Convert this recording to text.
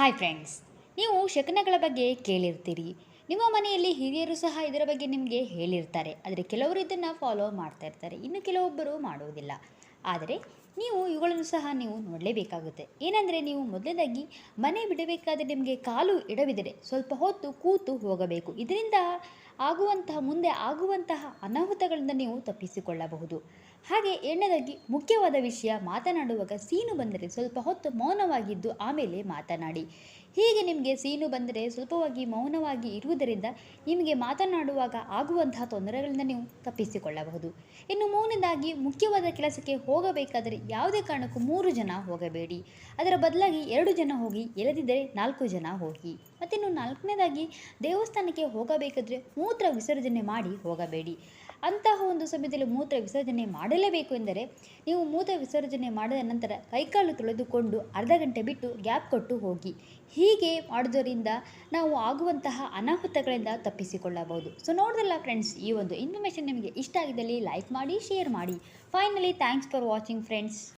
Hi friends ನೀವು ಶಕನಗಳ ಬಗ್ಗೆ ಕೇಳಿರ್ತೀರಿ. ನಿಮ್ಮ ಮನೆಯಲ್ಲಿ ಹಿರಿಯರು ಸಹ ಇದರ ಬಗ್ಗೆ ನಿಮಗೆ ಹೇಳಿರ್ತಾರೆ. ಆದರೆ ಕೆಲವರು ಇದನ್ನು ಫಾಲೋ ಮಾಡ್ತಾ ಇರ್ತಾರೆ. ಇನ್ನು ಕೆಲವೊಬ್ಬರು ಮಾಡುವುದಿಲ್ಲ ಆದರೆ ನೀವು ಇವುಗಳನ್ನು ಸಹ ನೀವು ನೋಡಲೇಬೇಕಾಗುತ್ತೆ. ಏನಂದರೆ ನೀವು ಮೊದಲನೇದಾಗಿ ಮನೆ ಬಿಡಬೇಕಾದ್ರೆ ನಿಮಗೆ ಕಾಲು ಇಡವಿದರೆ ಸ್ವಲ್ಪ ಹೊತ್ತು ಕೂತು ಹೋಗಬೇಕು. ಇದರಿಂದ ಆಗುವಂತಹ ಮುಂದೆ ಆಗುವಂತಹ ಅನಾಹುತಗಳಿಂದ ನೀವು ತಪ್ಪಿಸಿಕೊಳ್ಳಬಹುದು. ಹಾಗೆ ಎಣ್ಣೆದಾಗಿ ಮುಖ್ಯವಾದ ವಿಷಯ ಮಾತನಾಡುವಾಗ ಸೀನು ಬಂದರೆ ಸ್ವಲ್ಪ ಹೊತ್ತು ಮೌನವಾಗಿದ್ದು ಆಮೇಲೆ ಮಾತನಾಡಿ. ಹೀಗೆ ನಿಮಗೆ ಸೀನು ಬಂದರೆ ಸ್ವಲ್ಪವಾಗಿ ಮೌನವಾಗಿ ಇರುವುದರಿಂದ ನಿಮಗೆ ಮಾತನಾಡುವಾಗ ಆಗುವಂತಹ ತೊಂದರೆಗಳಿಂದ ನೀವು ತಪ್ಪಿಸಿಕೊಳ್ಳಬಹುದು. ಇನ್ನು ಮೂರನೇದಾಗಿ ಮುಖ್ಯವಾದ ಕೆಲಸಕ್ಕೆ ಹೋಗಬೇಕಾದರೆ ಯಾವುದೇ ಕಾರಣಕ್ಕೂ ಮೂರು ಜನ ಹೋಗಬೇಡಿ. ಅದರ ಬದಲಾಗಿ ಎರಡು ಜನ ಹೋಗಿ ಎಳೆದಿದ್ದರೆ ನಾಲ್ಕು ಜನ ಹೋಗಿ. ಮತ್ತಿನ್ನು ನಾಲ್ಕನೇದಾಗಿ ದೇವಸ್ಥಾನಕ್ಕೆ ಹೋಗಬೇಕಾದ್ರೆ ಮೂತ್ರ ವಿಸರ್ಜನೆ ಮಾಡಿ ಹೋಗಬೇಡಿ. ಅಂತಹ ಒಂದು ಸಮಯದಲ್ಲಿ ಮೂತ್ರ ವಿಸರ್ಜನೆ ಮಾಡಲೇಬೇಕು ಎಂದರೆ ನೀವು ಮೂತ್ರ ವಿಸರ್ಜನೆ ಮಾಡಿದ ನಂತರ ಕೈಕಾಲು ತೊಳೆದುಕೊಂಡು ಅರ್ಧ ಗಂಟೆ ಬಿಟ್ಟು ಗ್ಯಾಪ್ ಕೊಟ್ಟು ಹೋಗಿ. ಹೀಗೆ ಮಾಡೋದರಿಂದ ನಾವು ಆಗುವಂತಹ ಅನಾಹುತಗಳಿಂದ ತಪ್ಪಿಸಿಕೊಳ್ಳಬಹುದು. ಸೊ ನೋಡಿದಲ್ಲ ಫ್ರೆಂಡ್ಸ್ ಈ ಒಂದು ಇನ್ಫಾರ್ಮೇಷನ್ ನಿಮಗೆ ಇಷ್ಟ ಆಗಿದ್ದಲ್ಲಿ ಲೈಕ್ ಮಾಡಿ ಶೇರ್ ಮಾಡಿ. Finally thanks for watching friends